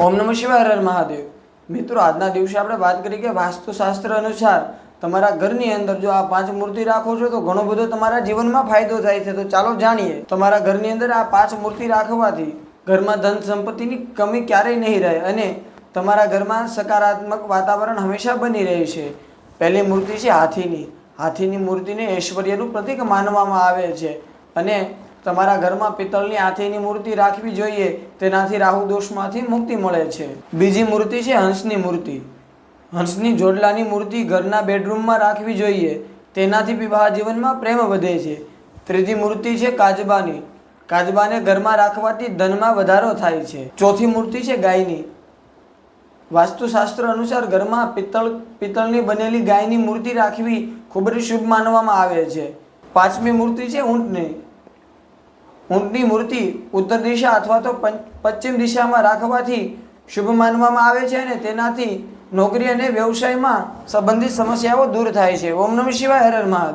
ઓમ નમઃ શિવાય હર મહાદેવ. મિત્રો, આજના દિવસે આપણે વાત કરી કે વાસ્તુશાસ્ત્ર અનુસાર તમારા ઘરની અંદર જો આ પાંચ મૂર્તિ રાખો છો, તો ઘણો બધો તમારા જીવનમાં ફાયદો થાય છે. તો ચાલો જાણીએ. તમારા ઘરની અંદર આ પાંચ મૂર્તિ રાખવાથી ઘરમાં ધન સંપત્તિની કમી ક્યારેય નહીં રહે અને તમારા ઘરમાં સકારાત્મક વાતાવરણ હંમેશા બની રહે છે. પહેલી મૂર્તિ છે હાથીની. હાથીની મૂર્તિને ઐશ્વર્યનું પ્રતીક માનવામાં આવે છે. અને તમારા ઘરમાં પિત્તળની હાથીની મૂર્તિ રાખવી જોઈએ, તેનાથી રાહુ દોષમાંથી મુક્તિ મળે છે. બીજી મૂર્તિ છે હંસની મૂર્તિ. હંસની જોડલાની મૂર્તિ ઘરના બેડરૂમમાં રાખવી જોઈએ, તેનાથી વિવાહ જીવનમાં પ્રેમ વધે છે. ત્રીજી મૂર્તિ છે કાજબાની. કાજબાને ઘરમાં રાખવાથી ધનમાં વધારો થાય છે. ચોથી મૂર્તિ છે ગાયની. વાસ્તુશાસ્ત્ર અનુસાર ઘરમાં પિત્તળ, પિત્તળની બનેલી ગાયની મૂર્તિ રાખવી ખૂબ જ શુભ માનવામાં આવે છે. પાંચમી મૂર્તિ છે ઊંટની. ઊંટની મૂર્તિ ઉત્તર દિશા અથવા તો પશ્ચિમ દિશામાં રાખવાથી શુભ માનવામાં આવે છે અને તેનાથી નોકરી અને વ્યવસાયમાં સંબંધિત સમસ્યાઓ દૂર થાય છે. ઓમ નમઃ શિવાય હર મહાદેવ.